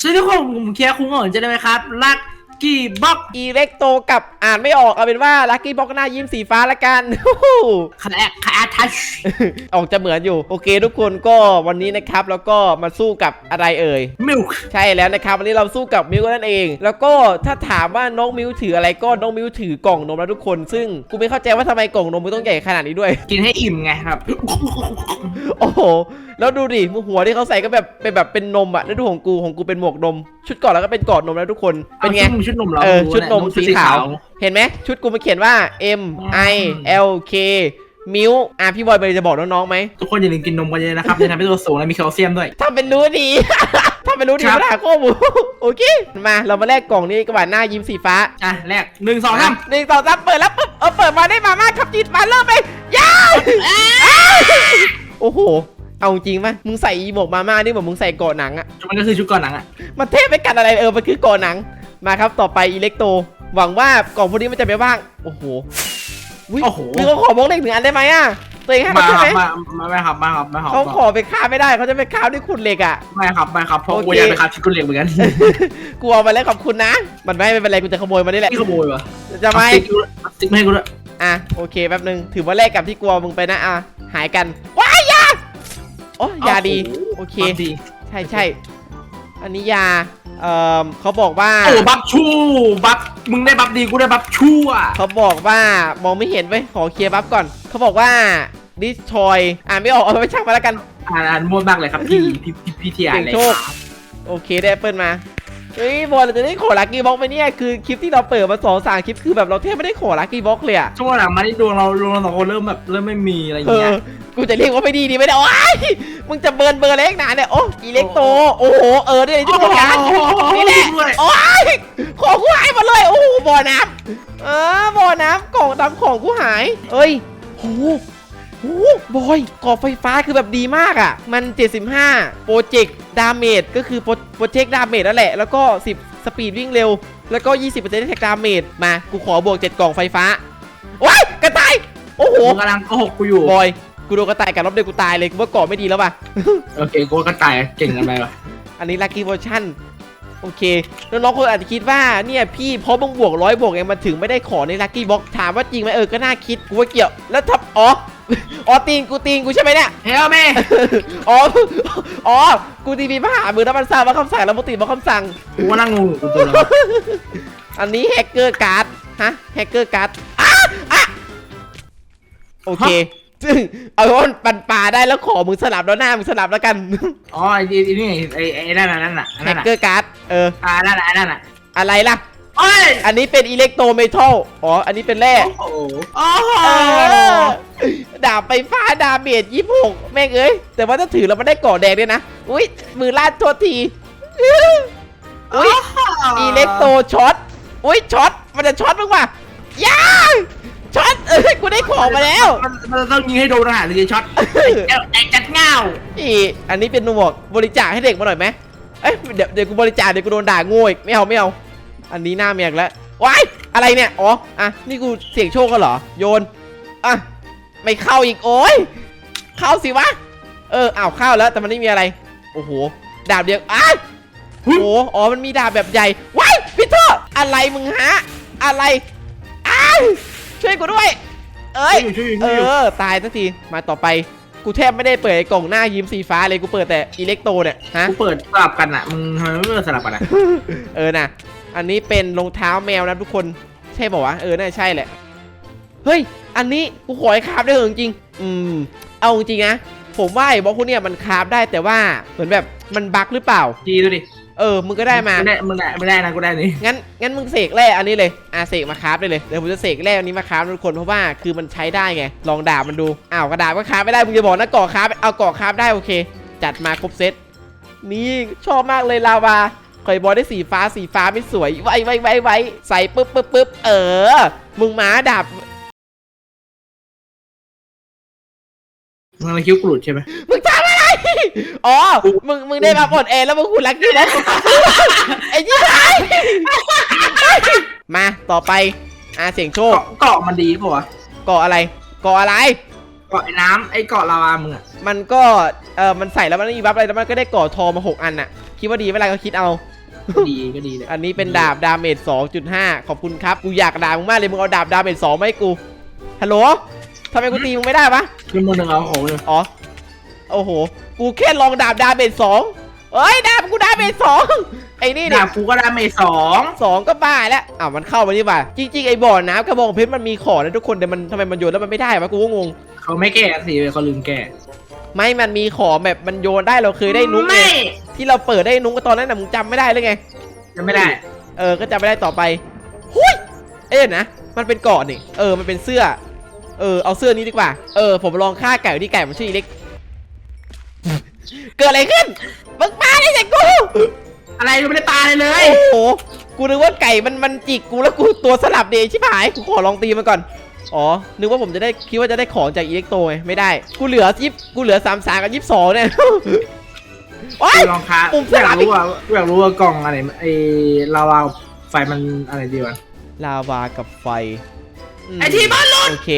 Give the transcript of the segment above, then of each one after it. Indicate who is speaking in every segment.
Speaker 1: สวัสดีทุกคนผมเคียร์คุ้งเหรนจะได้ไหมครับลักกี้บ็อก
Speaker 2: อีเล็กโตกับอ่านไม่ออกเอาเป็นว่าลัคกี้บ็อกหน้ายิ้มสีฟ้าละกัน
Speaker 1: คาแอกคาทัช
Speaker 2: ออกจะเหมือนอยู่ โอเคทุกคนก็วันนี้นะครับ แล้วก็มาสู้กับอะไรเอ่ย
Speaker 1: มิลค์
Speaker 2: ใช่แล้วนะครับ วันนี้เราสู้กับมิวนั่นเอง แล้วก็ถ้าถามว่าน้องมิวถืออะไรก็น้องมิวถือกล่องนมแล้วทุกคน ซึ่งกูไม่เข้าใจว่าทำไมกล่องนมมึงต้องใหญ่ขนาดนี้ด้วย
Speaker 1: กินให้อิ่มไงครับ
Speaker 2: โอ้โห แล้วดูดิหัวที่เขาใส่ก็แบบเป็นแบบเป็นนมอะแล้วดูของกูของกูเป็นหมวกนม ชุดก่อนแล้วก็เป็นกอดนมแล้วทุกคน เป็นไง
Speaker 1: อาชุดนมเรา
Speaker 2: เออชุดนม
Speaker 1: รู้
Speaker 2: สีขาว เห็นไหมชุดกูมันเขียนว่า M I L K มิวอะพี่บอยไปจะบอกน้องๆไหม
Speaker 1: ทุกคนอย่าลืมกินนมกันเยอะนะครับจะทำให้ตัวสูงและมีแคลเซียมด้วย
Speaker 2: ทำเป็นรู้ดีทำเป็นรู้ดี
Speaker 1: ครับ
Speaker 2: มาหาข้อมูลโอเค มาเรามาแลกกล่องนี้กระบาดหน้ายิ้มสีฟ้า
Speaker 1: อะแรกหนึ่งสองสาม
Speaker 2: หนึ่งสองสามเปิดแล้วปุ๊บเออเปิดมาได้มาม่าขับจีนมาเริ่มไปยาวโอ้โห เอาจริงปะมึงใส่อีหมวกมาม่านี่เหมือนมึงใส่เกาะหนังอะ
Speaker 1: มันก็คือชุดก่อนหนังอะ
Speaker 2: มันเทพไปกันอะไรเออมันคือเกาะหนังมาครับต่อไปอิเล็กโต หวังว่ากล่องพวกนี้มันจะไม่ว่างโอ้โหอุ๊ย
Speaker 1: โอ้โห
Speaker 2: มีเขาขอบอกเลขหนึ่งอันได้ไหมอะตัวเองให้
Speaker 1: มา
Speaker 2: เขาใช่
Speaker 1: ค
Speaker 2: ไห
Speaker 1: รั
Speaker 2: ม
Speaker 1: บมามาไม่ครับมาครับมาครับ
Speaker 2: เขาขอไปค้าไม่ได้เขาจะไปค้าด้วยขุดเหล็กอะ
Speaker 1: ไม่ครับไม่ครับเพราะ
Speaker 2: โอเค
Speaker 1: กูอยากไปครับชุดกุเหล็กเหมือนกัน
Speaker 2: กลัวมาแล้วขอบคุณนะ มันไม่ให้ไม่เป็นไรกูจะขโมยมานี่แหละ
Speaker 1: ที่ขโมยวะ
Speaker 2: จะไม่
Speaker 1: เอาสติ๊กมาให้กูด้วย
Speaker 2: อะโอเคแป๊บนึงถือว่าแลกกับที่กลัวมึงไปนะอะหายกันว้ายยา โอ้ยาดี โอเค
Speaker 1: ดี
Speaker 2: ใช่ใช่อันนี้ยา เอ่อเขาบอกว่า
Speaker 1: โอ้บัฟชูบัฟมึงได้บัฟดีกูได้บัฟชูอะ
Speaker 2: เขาบอกว่ามองไม่เห็นเว้ยขอเคลียร์บัฟก่อน เขาบอกว่าดิสทอยอ่านไม่ออกเอาไปช่างมาแล้วกัน
Speaker 1: อ่านอ่านมั่วมากเลยครับพี่พี่พี่พี่ที่อ่านเลย
Speaker 2: เก่งโชคโอเคได้แอปเปิลมา เฮ้ยบอลเราจะได้ขอลักกี้บ็อกไปเนี่ย คือคลิปที่เราเปิดมาสองสามคลิปคือแบบเราแทบไม่ได้ขอลักกี้บ็อกเลยอะ
Speaker 1: ช่วงหลังมาที่ดวงเราดวงเราสองคนเริ่มแบบเริ่มไม่มีอะไรอย่าง
Speaker 2: เอ
Speaker 1: เงี้
Speaker 2: อย กูจะเรียกว่าไม่ดีดีไม่ได้โอ้ยมึงจะเบิร์นเบอร์เล็กหนาเนี่ยโอ้อิเล็กโต โอ้โหเออเนี่ยที่ประกาศนี่แหละ
Speaker 1: ด้วย
Speaker 2: โอ้ยของกูหายหมดเลยโอ้โหบ่อน้ำเออบ่อน้ำกล่องดำของกูหาย เอ้ยโหโหบอยก่อไฟฟ้าคือแบบดีมากอะ มัน 75 โปรเจกต์ดาเมจก็คือโปรเจกต์ดาเมจนั่นแหละ แล้วก็ 10 สปีดวิ่งเร็ว แล้วก็ 20%แท็กดาเมจมา กูขอบวก 7 กล่องไฟฟ้าโอ้ยกระต่าย โอ้โห
Speaker 1: กูกำลังโกหกกูอยู่
Speaker 2: บอย กูโดนกระต่ายกัดรอบเดียวกูตายเลยกูว่าเกาะไม่ดีแล้วป่ะ
Speaker 1: โอเคกูก็ตายเก่งกันไปวะ
Speaker 2: อันนี้ลั c กี้ v วอร์ชันโอเค แล้วน้องคนอาจจะคิดว่าเนี่ยพี่เพราะมึงบวกร้อยบวกเองมันถึงไม่ได้ขอในลั c กี้บ็อกถามว่าจริงไหมเออก็น่าคิดกูว่าเกี่ยวแล้วทับอ๋ออ๋อตีนกูตีนกูใช่ไหมเนี่ย
Speaker 1: เฮ้ยแม่
Speaker 2: อ๋อ อ๋อ กูตีพีมาหามือแล้วมันทราบว่าคำสั่งแล้วมึงตีบอกคำสั่ง
Speaker 1: กูก็นั่งงงอยู่กูตัวแล้ว
Speaker 2: อันนี้แฮกเกอร์การ์ด ฮะ แฮกเกอร์การ์ดอะอะโอเค ซึ่งเอาเป็นว่ามันปันปลาได้แล้วขอมึงสลับแล้วหน้ามึงสลับแล้วกัน
Speaker 1: อ๋อไอ้ไอ้นี่ไอ้ไอ้นั่นน่ะนั่นน่ะ
Speaker 2: แฮ
Speaker 1: นั่น
Speaker 2: ก
Speaker 1: น่ะ
Speaker 2: เกอร์การ์ดเออ
Speaker 1: อ่านั่นน่ะนั่นน่ะ
Speaker 2: อะไรล่ะ
Speaker 1: โอ้ย
Speaker 2: อันนี้เป็นอิเล็กโทรเมทัลอ๋อ อันนี้เป็นแร่
Speaker 1: โอ้โหโอ้โห
Speaker 2: เออดาบไฟฟ้าดาเมจยี่หกแม่งเอ้ย แต่ว่าถ้าถือแล้วมันได้ก่อแดงด้วยนะ อุ้ยมือลาดโทษที อุ้ยอิเล็กโทรช็อต อุ้ยช็อต มันจะช็อตมึงว่ะย่า ช็อตเอ้ยกูได้ของมาแล้ว
Speaker 1: มันมันต้องยิงให้โดนทหารถึงจะช็อตเอ้าไอ้จัดเงา
Speaker 2: อีอันนี้เป็นหมวกบริจาคให้เด็กมาหน่อยไหมเอ้ยเดี๋ยวเดี๋ยวกูบริจาคเดี๋ยวกูโดนด่าโง่อีกไม่เอาไม่เอาอันนี้หน้าเมียกแล้วว้ายอะไรเนี่ยอ๋ออะนี่กูเสี่ยงโชคกันเหรอโยนอะไม่เข้าอีกโอ้ยเข้าสิวะเอออ้าวเข้าแล้วแต่มันไม่มีอะไรโอ้โหดาบเดียวอ้ายโอ้โหอ๋อมันมีดาบแบบใหญ่ว้ายพีเตอร์อะไรมึงฮะอะไรอ้าย ช่วยกูด้วย เอ้ย
Speaker 1: ช่วยอยู่
Speaker 2: เอ
Speaker 1: ช่วยอยู่
Speaker 2: อ ตายสักที มาต่อไป กูแทบไม่ได้เปิดไอ้กล่องหน้ายิ้มสีฟ้าเลยกูเปิดแต่อิเล็กโตเนี่ย ฮะ
Speaker 1: กูเปิดสลับกันอะมึงทำไมไม่เปิดสลับกันอะ
Speaker 2: เออนะอันนี้เป็นรองเท้าแมวนะทุกคน ใช่ป่าวะ เออ น่าจะใช่แหละ เฮ้ย อันนี้กูขอให้คราฟได้เหรอจริงๆอืม เอาจริงๆนะ ผมว่าไอ้บล็อกพวกเนี้ยมันคราฟได้แต่ว่าเหมือนแบบมันบั๊กหรือเปล่า
Speaker 1: จีดูดิ
Speaker 2: เออมึงก็ได้มา
Speaker 1: ไม่ได้มึงได้ไม่ได้นะกูได้นี่
Speaker 2: งั้นงั้นมึงเสกแร่อันนี้เลยอะเสกมาคราฟได้เลยเดี๋ยวผมจะเสกแร่อันนี้มาคราฟนะทุกคนเพราะว่าคือมันใช้ได้ไง ลองดาบมันดูอ้าวกระดาษก็คราฟไม่ได้มึงจะบอกนะก่อคราฟเอาก่อคราฟได้โอเค จัดมาครบเซตนี่ชอบมากเลยลาวาคอยบอลได้สีฟ้าสีฟ้าไม่สวยไว้ไว้ไว้ไว้ใส่ปึ๊บปึ๊บปึ๊บเออ มึงมาดาบ
Speaker 1: มึงอะไรคิ้วกรูดใช่ไหม
Speaker 2: มึงทำ อะไรอ๋อ มึง มึงได้มาปลดเองแล้วมึงคุณลักกี้นะไอ้ยี่ห้อมาต่อไป อะเสียงโชค
Speaker 1: เกาะเกาะมันดีป่าวะ
Speaker 2: เกาะอะไร เกาะอะไร
Speaker 1: เกาะไอ้น้ำไอ้เกาะลาวามึงอะ
Speaker 2: มันก็ เออมันใส่แล้วมันไม่มีบัฟอะไรแล้วมันก็ได้ก่อทองมาหกอันน่ะ คิดว่าดีไหมล่ะก็คิดเอา
Speaker 1: ก็ดีก็ดีเลย
Speaker 2: อันนี้เป็นดาบดาเมจ2.5 ขอบคุณครับ กูอยากด่ามึงมากเลย มึงเอาดาบดาเมจ2มาให้กู ฮัลโหลทำไมกูตีมึงไม่ได้ปะ
Speaker 1: ขึ้นมือหนึ่งเอาโอ้โหเลย
Speaker 2: อ๋อ โอ้โห กูแค่ลองดาบดาเมจ2เอ้ยดาบกูดาเมจ2ไอ้นี่เนี่
Speaker 1: ดาย บกูก็ดาเมจสอง
Speaker 2: สองก็บ้าแล้วอ้าวมันเข้ามานี่ป่ะจริง ๆ ไอ้บ่อน้ำกระบองเพชรมันมีของนะทุกคนแต่มันทำไมมันโยนแล้วมันไม่ได้วะกูก็งง
Speaker 1: เขาไม่แก้สิเขาลืมแก้
Speaker 2: ไม่มันมีของแบบมันโยนได้เราเคยได้นุ๊กไง
Speaker 1: ไม่
Speaker 2: ที่เราเปิดได้นุ๊กก็ตอนนั้นน่ะมึงจำไม่ได้เลยไง
Speaker 1: จะไม่ได้
Speaker 2: เออ ก็จำไม่ได้ต่อไปหุยเอ๊ะนะ มันเป็นเกาะนี่ เออ มันเป็นเสื้อ เออ เอาเสื้อนี้ดีกว่า เออ ผมลองฆ่าไก่ที่ไก่มันชื่ออีเล็ก เกิดอะไรขึ้นมึงมาได้ไงกู
Speaker 1: อะไรก็ไม่ได้ตายเลย
Speaker 2: โอ้โห กูนึกว่าไก่มันมันจิกกูแล้วกูตัวสลับเดชชิบหาย กูขอลองตีมันก่อน อ๋อ นึกว่าผมจะได้คิดว่าจะได้ของจากอิเล็กโตไงไม่ได้ กูเหลือยิบกูเหลือสามสามกับยี่สิบสองเนี่ย โอ๊ย
Speaker 1: กูลองค้า
Speaker 2: ปุ่มส
Speaker 1: อยา
Speaker 2: ลั
Speaker 1: ก
Speaker 2: บอีก
Speaker 1: รู้ว่าอยากรู้ว่ากล่องอะไรไอ้ลาวาไฟมันอะไรดีวะ
Speaker 2: ลาวากับไฟม
Speaker 1: ไอ้ที่บ้านหลุด
Speaker 2: โอเค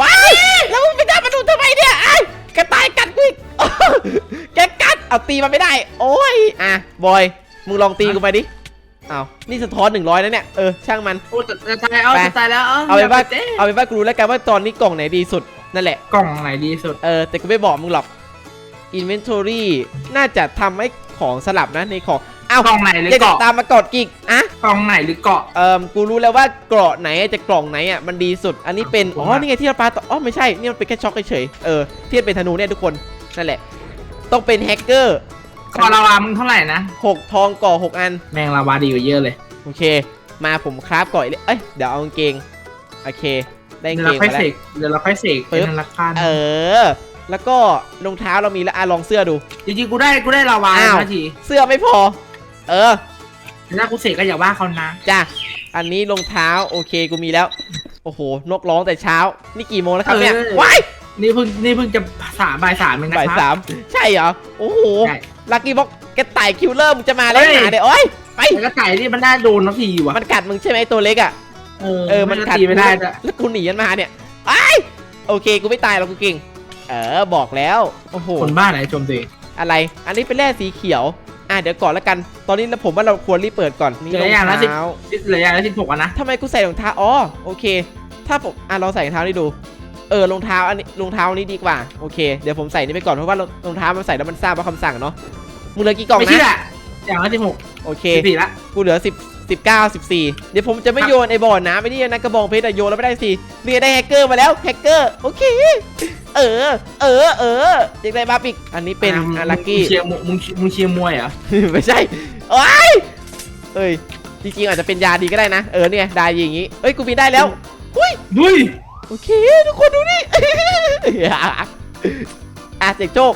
Speaker 2: ว้าย แล้วมึงไปจับมันดูทำไมเนี่ยไอ้ย กระต่ายกัดกูอีกแกกัดเอาตีมันไม่ได้ โอ้ยอะบอยมึงลองตีกูไปดิอ้าวนี่สะท้อนหนึ่งร้อยแล้วเนี่ยเออช่างมัน
Speaker 1: โอ้จะจะตายเอา
Speaker 2: ไป
Speaker 1: จะตายแล้ว
Speaker 2: เอาไปนว่า
Speaker 1: เจ๊
Speaker 2: เอาเป็นว่ากูรู้แล้วกันว่าตอนนี้กล่องไหนดีสุดนั่นแหละ
Speaker 1: กล่องไหนดีสุด
Speaker 2: เออแต่กูไม่บอกมึงหรอก Inventory น่าจะทำให้ของสลับนะในของ อ้าว
Speaker 1: กล่องไหนหรือ
Speaker 2: อยากจะ
Speaker 1: เกาะ
Speaker 2: ตามมากอดกิกอะ
Speaker 1: กล่องไหนหรือเกาะ
Speaker 2: เอ่อกูรู้แล้วว่าเกราะไหนจะกล่องไหนอะมันดีสุด อันนี้เป็น
Speaker 1: ขอบ
Speaker 2: อ๋
Speaker 1: คุณ
Speaker 2: อ
Speaker 1: มาก
Speaker 2: นี่ไงที่เราปาต่ออ๋อ ไม่ใช่ นี่มันเป็นแค่ช็อกเฉยๆเออที่มันเป็นธนูเนี่ยทุกคน นั่นแหละ ต้องเป็นแฮกเกอร์
Speaker 1: เกาะลาวามึงเท่าไหร่นะ
Speaker 2: หกทองก่อหกอัน
Speaker 1: แมงลาวาดีกว่าเยอะเลย
Speaker 2: โอเค มาผมคราฟก่อนเลยเอ้ย เดี๋ยวเอากางเกง โอเค ได้
Speaker 1: เดี๋
Speaker 2: กายง
Speaker 1: ว
Speaker 2: เก
Speaker 1: เรา
Speaker 2: ง
Speaker 1: ค่อย
Speaker 2: มา
Speaker 1: เส
Speaker 2: แล้ว
Speaker 1: กเดี๋ยวเราค่อยเสก
Speaker 2: ปึ๊
Speaker 1: เป็น
Speaker 2: บ
Speaker 1: ราคา
Speaker 2: เออแล้วก็รองเท้าเรามีแล้วอะลองเสื้อดู
Speaker 1: จริงๆ กูได้กูได้ลาวา
Speaker 2: อ้าว
Speaker 1: นาที
Speaker 2: เสื้อไม่พอ เออ
Speaker 1: ถ้ากูเสกก็อย่าว่าเขานะ
Speaker 2: จ้ะอันนี้รองเท้าโอเคกูมีแล้ว โอ้โห นกร้องแต่เช้า นี่กี่โมงแล้วครับเนี่ยว้าย
Speaker 1: นี่เพิ่งนี่เพิ่งจะสามบ่ายสามเองนะ
Speaker 2: บ่าย
Speaker 1: ค
Speaker 2: สา
Speaker 1: รับ
Speaker 2: มใช่เหรอ โอ้โห
Speaker 1: ใช่
Speaker 2: ลักกี้บอกกระต่ายคิวเลอร์มึงจะมาแล้ว
Speaker 1: เฮ้ย
Speaker 2: หนาเดี๋ยวโอ้ยไป
Speaker 1: แต่ก็ไก่นี่มันน่าโดนนาทีว่ะ
Speaker 2: มันกัดมึงใช่ไหมตัวเล็กอะ
Speaker 1: เออ
Speaker 2: เออมันกัด
Speaker 1: ตีไม่ได้ด้วย
Speaker 2: แล้วกูหนีมันมาเนี่ยไอ้ยโอเคกูไม่ตายหรอกกูเก่ง เออบอกแล้วโอ้โห
Speaker 1: คนบ้าไหนชมตัวเอง
Speaker 2: อะไร อันนี้เป็นแร่สีเขียว อะเดี๋ยวก่อนแล้วกัน ตอนนี้ผมว่าเราควรรีบเปิดก่อนนี่รองเท้า
Speaker 1: เหลืออย่างละสิบหกอะนะ
Speaker 2: ทำไมกูใส่รองเท้าอ๋อโอเค ถ้าผมอะลองใส่รองเท้านี่ดูเออรองเท้าอันนี้รองเท้านี้ดีกว่าโอเคเดี๋ยวผมใส่นี่ไปก่อนเพราะว่ารองเท้ามันใส่แล้วมันทราบว่าคำสั่งเนาะมึงเหลือกี่กล่อง
Speaker 1: ไม่
Speaker 2: นะ
Speaker 1: เชื่ออย่างละสิบหก
Speaker 2: โอเค
Speaker 1: สิบสี่ละ
Speaker 2: กูเหลือ10 19 14 เดี๋ยวผมจะไม่โยนไอ้บ่อน้ำไปนี่นะกระบองเพชรอะโยนแล้วไม่ได้สินี่ได้แฮกเกอร์มาแล้วแฮกเกอร์โอเค เออ เออ เอออยากได้บาปิก อันนี้เป็นอารักกี้
Speaker 1: มึงเชียร์มวยมึงมึงเชียร์มวยเหรอ
Speaker 2: ไม่ใช่โอ้ยเอ้ยจริงๆอาจจะเป็นยาดีก็ได้นะ เออเนี่ยดาอย่างงี้เอ้ยกูมีได้แล้วอุ้ย
Speaker 1: ดุย
Speaker 2: โอเคทุกคนดูนี่อะเจ็กโจก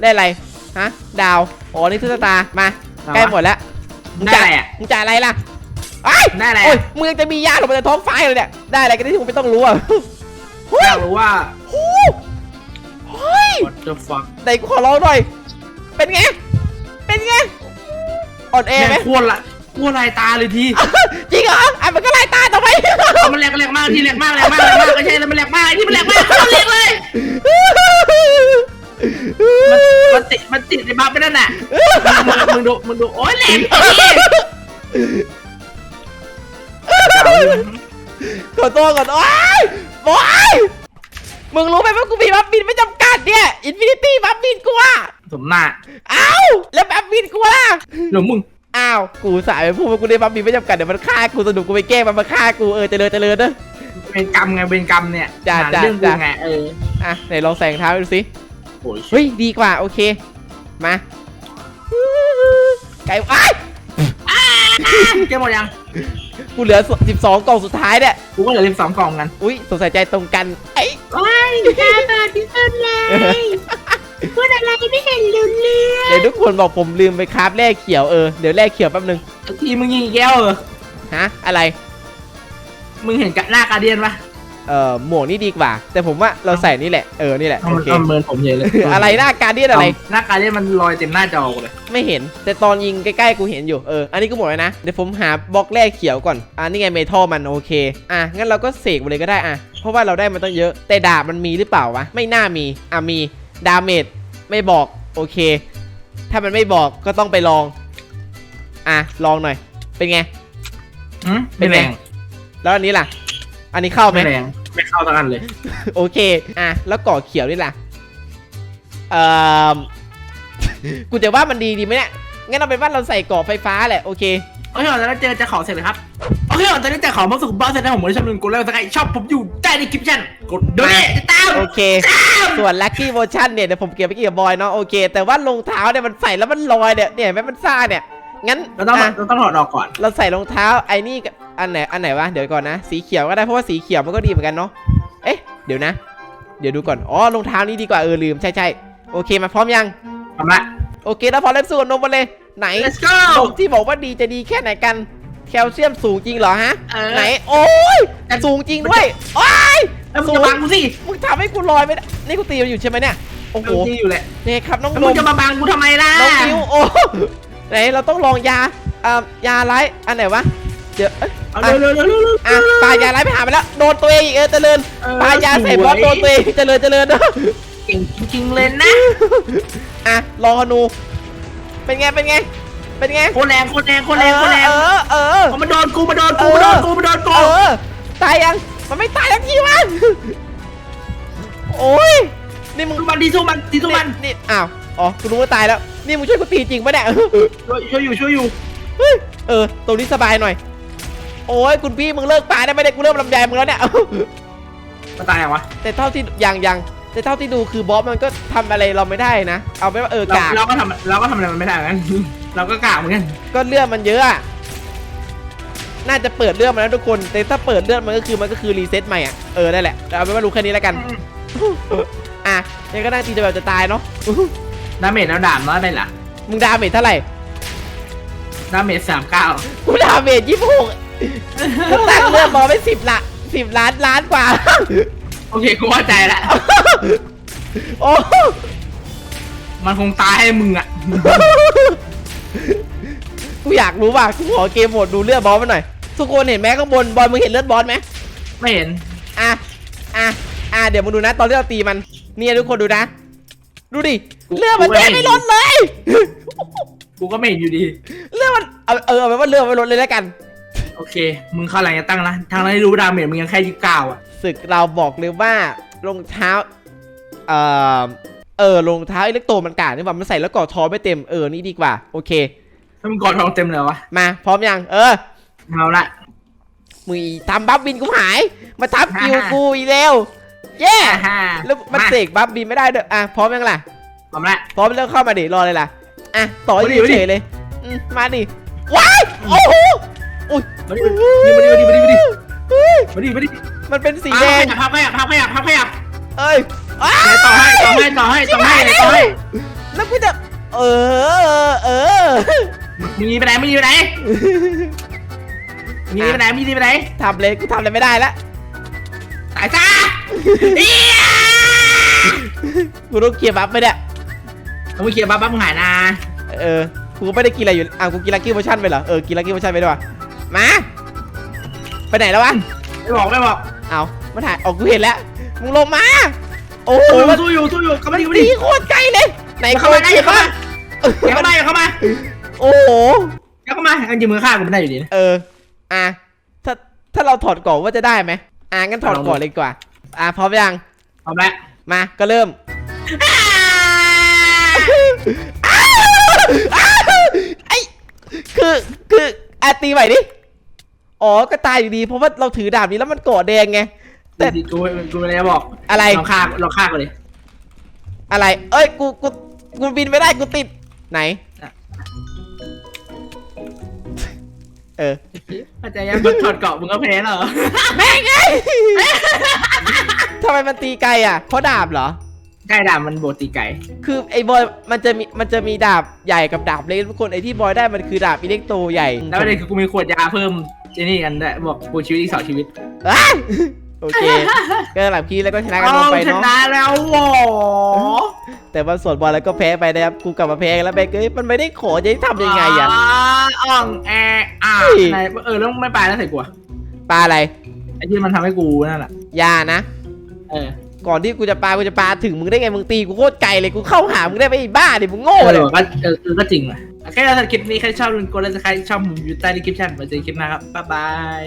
Speaker 2: ได้อะไรฮะดาวอ๋อนี่ทุกตามาใกล้หมดแล้ว
Speaker 1: ได้อะไรอะ
Speaker 2: มึงจ่ายอะไรล่ะ ไอ้ย
Speaker 1: ได้อะไร
Speaker 2: โอ้ย
Speaker 1: อะ
Speaker 2: มึงยังจะมียาหลบมาจากท้องฟ้าเลยเนี่ย ได้อะไรกันที่มึงไม่ต้องรู้อะ
Speaker 1: อยากรู้ว่า
Speaker 2: โอ้เฮ้ย
Speaker 1: what the fuck
Speaker 2: ไหนกูขอร้องหน่อย เป็นไง เป็นไง อ่อนแอ
Speaker 1: แม่
Speaker 2: ไหม
Speaker 1: งควรละควรลายตาเลยที
Speaker 2: จริงเหรออะมันก็ไล่ตาต่อไป
Speaker 1: เอามันแหลกแหลกมากทีแหลกมากแหลกมากแหลกมากไม่ใช่แล้วมันแหลกมากไอ้ที่มันแหลกมากเขาเรียกเลย มันมันติดมันติดในบัฟไปนั่นน่ะมึงมึงดูมึงดูโอ๊ยแหลกอีก
Speaker 2: ขอโทษก่อนโอ้ยบอยมึงรู้ไหมว่ากูมีบัฟบินไม่จำกัดเนี่ยอินฟินิตี้บัฟบินกูอะ
Speaker 1: สมหน้า
Speaker 2: เอ้าแล้วบัฟบินกูล่ะ
Speaker 1: หนูมึง
Speaker 2: อ้าวกูสายไปพูดว่ากูได้บัฟบินไม่จำกัดเดี๋ยวมันฆ่ากูสนุกกูไปแกล้งมันมาฆ่ากูเออเจริญเจริญนะ
Speaker 1: เป็นกรรมไงเป็นกรรมเนี่ย
Speaker 2: จ้ะ
Speaker 1: หา
Speaker 2: จ้ะ
Speaker 1: เรื่องกู
Speaker 2: จ้ะ
Speaker 1: ไงเออ
Speaker 2: อะไหนลองใส่รองเท้าดูสิ
Speaker 1: โอ้ย
Speaker 2: เฮ้ยดีกว่าโอเคมาไก่อ้าย
Speaker 1: แกหมดยัง
Speaker 2: กูเหลือ 12 กล่องสุดท้ายเนี่ย
Speaker 1: กูก็เหลือสิบสองกล่องกัน
Speaker 2: อุ้ยสงสัยใจตรงกันไอ้
Speaker 1: ว้ายตาตาที่สุดเลยพูดอะไรไม่เห็นลืมเลือ
Speaker 2: เดี๋ยวทุกคนบอกผมลืมไปคราฟแร่เขียวเออเดี๋ยวแร่เขียวแป๊บนึง
Speaker 1: ทีมึงยิงอีกแก้วเหรอ
Speaker 2: ฮะอะไร
Speaker 1: มึงเห็นกะหน้ากาเดียนปะ
Speaker 2: เอ่อหมวกนี่ดีกว่า แต่ผมว่าเราใส่นี่แหละเออนี่แหละ
Speaker 1: เอา
Speaker 2: โอ
Speaker 1: มัน
Speaker 2: เค
Speaker 1: เอามันเมินผมเฉยเลย
Speaker 2: อะไรหน้าการเดียนอะไร
Speaker 1: หน้าการเล่นมันลอยเต็มหน้าจอกูเลย
Speaker 2: ไม่เห็น แต่ตอนยิงใกล้ๆกูเห็นอยู่เอออันนี้กูหมดแล้วนะเดี๋ยวผมหาบล็อกแรกเขียวก่อนอ่านี่ไงเมทัลมันโอเคอะงั้นเราก็เสกไปเลยก็ได้อะเพราะว่าเราได้มันต้องเยอะ แต่ดาบมันมีหรือเปล่าวะไม่น่ามีอะมีดาเมจไม่บอกโอเค ถ้ามันไม่บอกก็ต้องไปลองอะลองหน่อย เป็นไง
Speaker 1: หืมไม่แรง
Speaker 2: แล้วอันนี้ล่ะ อันนี้เข้าไหม
Speaker 1: ไม่แรงไม่เข้าสักอันเลย
Speaker 2: โอเค อะ แล้วก่อเขียวนี่ล่ะ เอ่อ กูจะว่ามันดีดีไหมเนี่ย งั้นเอาเป็นว่าเราใส่ก่อไฟฟ้าแหละ โอเค
Speaker 1: โอเคก่อนตอนนี้เจอจะของเสร็จเลยครับ โอเคก่อนตอนนี้แต่ของมาสุกบ้านเสร็จแล้วผมไม่ชอบลืมกดไลค์กดซับสไครต์ชอบผมอยู่ใต้ในคลิปชั่นกดด้วยติดตาม
Speaker 2: โอเค ส่วน Lucky Motion เนี่ยเดี๋ยวผมเก็บไปเกี่กับบอยเนาะ โอเค แต่ว่ารองเท้าเนี่ยมันใส่แล้วมันลอยเนี่ย เนี่ยเห็นไหมมันซ่าเนี่ย งั้น
Speaker 1: เราต้อง
Speaker 2: อะ
Speaker 1: เราต้องถอดออกก่อน
Speaker 2: เราใส่รองเท้าไอ้นี่กับ อันไหนอันไหนวะเดี๋ยวก่อนนะ สีเขียวก็ได้เพราะว่าสีเขียวมันก็ดีเหมือนกันเนาะเอ๊ะเดี๋ยวนะ เดี๋ยวดูก่อนอ๋อรองเท้านี้ดีกว่าเออลืมใช่ใช่โอเคมาพร้อมยัง
Speaker 1: ทำละ
Speaker 2: โอเคแล้วพอเล่นสู้กับนมมาเลยไหน
Speaker 1: let's go
Speaker 2: นมที่บอกว่าดีจะดีแค่ไหนกันแคลเซียมสูงจริงเหรอฮะ
Speaker 1: เออ
Speaker 2: ไหนโอ้ยสูงจริงด้วยโอ้ย
Speaker 1: แล้วมึงจะบังกูสิ
Speaker 2: มึงทำให้กูลอยไม่ได้นี่กูตีมันอยู่ใช่ไหมเนี่ยโอ้โห
Speaker 1: กูที่อยู่แหละ
Speaker 2: นี่ครับน้อง
Speaker 1: แล้ว
Speaker 2: น
Speaker 1: มึง
Speaker 2: ม
Speaker 1: จะมาบังกูทำไมล่ะ
Speaker 2: น้องมิวโอ้ไหนเราต้องลองยาอ่ายาไรอันไหนวะ เดี๋ยวเอ้ย
Speaker 1: เอาเร็วเร็วเร็วเร็วเร็ว
Speaker 2: อะปลายาไรไปหาไปแล้วโดนตัวเองอีกเออเจริญ
Speaker 1: เออ
Speaker 2: ปลายาใส่บอส
Speaker 1: สวย
Speaker 2: โดนตัวเองเจริญเจริญ
Speaker 1: เก่งจริงๆเลยนะ
Speaker 2: อะลองฮนู เป็นไงเป็นไง เป็นไง
Speaker 1: โคตรแรงโคตรแรงโคตรแรงโคตรแรง
Speaker 2: เออเออ
Speaker 1: เอามาโดนกูมาโดนกูมาโดนกูมาโดนกู
Speaker 2: เออตายยังมันไม่ตายทักทีวะโอ้ยนี่มึง
Speaker 1: สู้มันดีสู้มันดีสู้มัน
Speaker 2: นี่อ้าวอ๋อกูรู้ว่าตายแล้วนี่มึงช่วยกูตีจริงปะเนี่ย
Speaker 1: ช่วยช่วยอยู่ช่วยอยู่
Speaker 2: เฮ้ยเออตรงนี้สบายหน่อย โอ้ยคุณพี่มึงเลิกปลาได้ไหมเนี่ยกูเริ่มลำแยมึงแล้วเนี่ย
Speaker 1: มาตายยังวะ
Speaker 2: แต่เท่าที่ยังยังแต่เท่าที่ดูคือบอสมันก็ทำอะไรเราไม่ได้นะ เอาไปนว่าเออ
Speaker 1: เรา
Speaker 2: กาก
Speaker 1: เราก็ทำเราก็ทำอะไรมันไม่ได้เหมือนกัน เราก็กากเหมือนกัน
Speaker 2: ก็เลือดมันเยอะอะน่าจะเปิดเลือดมาแล้วทุกคน แต่ถ้าเปิดเลือดมันก็คือมันก็คือรีเซ็ตใหม่อะเออได้แหละแต่เอาเป็นว่ารู้แค่นี้แล้วกัน อะยังก็น่าตีจะแบบจะตายเนาะ
Speaker 1: ดาเมจแล้วดามน้อยไปล่ะ
Speaker 2: มึงดาเมจเท่าไหร่
Speaker 1: ดาเมจสามเก้า
Speaker 2: กูดาเมจยี่สิบหก กูตั้งเลือดรอไปสิบละสิบล้านล้านกว่า
Speaker 1: โอเคกูเข้าใจละ
Speaker 2: โอ้
Speaker 1: มันคงตายให้มึงอะ
Speaker 2: กูอยากรู้ว่ะกูขอเกมโหมดดูเลือดบอสมาหน่อย ทุกคนเห็นไหมข้างบนบอลมึงเห็นเลือดบอสไหม
Speaker 1: ไม่เห็น
Speaker 2: อะอะอะเดี๋ยวมึงดูนะ ตอนที่เราตีมันเนี่ยทุกคนดูนะ ดูดิเลือดมันแทบไม่ลดเลย
Speaker 1: กูก็ไม่เห็นอยู่ดี
Speaker 2: เลือดมันเอาเออเอาไปนว่าเลือดไม่ลดเลยแล้วกัน
Speaker 1: โอเค มึงเข้าหลังจะตั้งนะทางนั้นรู้ดาเมจมึงยังแค่ยี่สิบเก้าอะ
Speaker 2: ศึกเราบอกเลยว่ารองเท้า เอ่อ เออรองเท้าอิเล็กโตรมันกาดนี่ว่ามันใส่แล้วกอดทอไม่เต็ม เออ นี่ดีกว่า โอเค
Speaker 1: ถ้ามึงกอดทองเต็มเลยวะ
Speaker 2: มา พร้อมยัง เออ
Speaker 1: เอาละ
Speaker 2: มึงอีทำบัฟบินกูหาย มาทับคิวกูอีกแล้วเย้
Speaker 1: อ่าฮะ
Speaker 2: แล้วมันเสกบัฟบินไม่ได้ด้วยอะ พร้อมยังล่ะ
Speaker 1: พร้อมละ
Speaker 2: พร้อมแล้วเข้ามาดิ รอเลยล่ะ อะ ต่อ
Speaker 1: มาดิ
Speaker 2: ยืน
Speaker 1: มาดิ
Speaker 2: เฉยเลยอืมมาดิ ว้าย โอ้โห อุ้ย
Speaker 1: มาดิมาดิมาดิมาดิมาดิมาดิ
Speaker 2: เฮ้ย
Speaker 1: มาดิมาดิ
Speaker 2: มันเป็นสีแดง
Speaker 1: พับขยับพับขยับพับขยับ
Speaker 2: เอ้ยอ้า
Speaker 1: ไหนต่อให้ต่อให้ต่อให้ต่อให้ต่อให้
Speaker 2: แล้วกูจะเออเออ
Speaker 1: มึงหนีไปไหนมึงหนีไปไหนมึงหนีไปไหนมึงหนีไปไหน
Speaker 2: ทำเลยกูทำอะไรไม่ได้แล้ว
Speaker 1: ตายซะเอี้ย
Speaker 2: กูต้องเคลียร์บัฟไปเนี่ย
Speaker 1: ต้องไปเคลียร์บัฟบัฟมึงหายนะ
Speaker 2: เออกูไม่ได้กินอะไรอยู่อะกูกินลักกี้โมชั่นไปเหรอเออกินลักกี้โมชั่นไปด้วยวะ มา ไปไหนแล้ววะ
Speaker 1: ไม่บอกไม่บอก
Speaker 2: เอามาถ่ายออกกูเห็นแล้ว มึงลงมา โอ้โห
Speaker 1: สู้อยู่
Speaker 2: มัน
Speaker 1: สู้อยู่สู้อยู่เข้ามาดิเข้ามา
Speaker 2: ตี
Speaker 1: ดิ
Speaker 2: โคตรไกลเลย ไหน
Speaker 1: เข้ามาได้
Speaker 2: โคตร
Speaker 1: เข้ามา
Speaker 2: เออ
Speaker 1: อย่าเข้ามาอย่าเข้ามา
Speaker 2: โอ้โห
Speaker 1: อย่าเข้ามาจริงมือฆ่ากูไม่ได้อยู่ดีนะ
Speaker 2: เออ อะ ถ้า ถ้าเราถอดก่อนว่าจะได้ไหมอะงั้นถอดก่อนเลยดีกว่า อะพร้อมยัง
Speaker 1: พร้อมแล้ว
Speaker 2: มา ก็เริ่ม ไอ้ คือ คืออะตีใหม่ดิ อ๋อก็ตายอยู่ดีเพราะว่าเราถือดาบนี้แล้วมันเกาะแดงไงแต่
Speaker 1: แต่กูกูไม่ได้บอก
Speaker 2: อะไร
Speaker 1: เราฆ่าเราฆ่ากันเลย
Speaker 2: อะไร เอ้ยกูกูกูบินไม่ได้กูติดไหน เออ
Speaker 1: อาจารย์ยังมึงถอดเกาะมึงก็แพ้แล้วเหรอ
Speaker 2: แม่งไงทำไมมันตีไกลอะเพราะดาบเหรอ
Speaker 1: ใช่ดาบมันโบตีไก่
Speaker 2: คือไอ้บอยมันจะมีมันจะมีดาบใหญ่กับดาบเล็กทุกคนไอ้ที่บอยได้มันคือดาบอิเล็กโตใหญ่
Speaker 1: แล้วประเด็นคือกูมีขวดยาเพิ่มไอ้นี่กันด้วยบอกกูชีวิตอีกสองชีวิต
Speaker 2: อะโอเคก็หลับคีแล้วก็ชนะกัน
Speaker 1: เอา
Speaker 2: ลงไป
Speaker 1: ช
Speaker 2: เนาะ
Speaker 1: นะแล้วโห
Speaker 2: แต่ว่าส่วนบอลแล้วก็แพ้ไปนะครับกูกลับมาแพ้แล้วแบงค์เอ้ยมันไม่ได้ขอจะให้ทำยังไงอะ
Speaker 1: อ่องแออ่า
Speaker 2: เฮ้ย
Speaker 1: ไหนเออแล้วไม่ไปแล้วใส่กูอะ
Speaker 2: ปลาอะไร
Speaker 1: ไอ้ที่มันทำให้กูนั่นแหละ
Speaker 2: ยานะ
Speaker 1: เออ
Speaker 2: ก่อนที่กูจะปากูจะปาถึงมึงได้ไงมึงตีกูโคตรไกลเลยกูเข้าหามึงได้ไหมไอ้บ้าดิมึงโง่
Speaker 1: เล
Speaker 2: ย
Speaker 1: ก็เออก็จริงว่ะโอเคแล้วสำหรับคลิปนี้ใครชอบลืมกดไลค์ใครชอบผมอยู่ใต้ดีคลิปชั่นไว้เจอกันคลิปหน้าครับบ๊ายบาย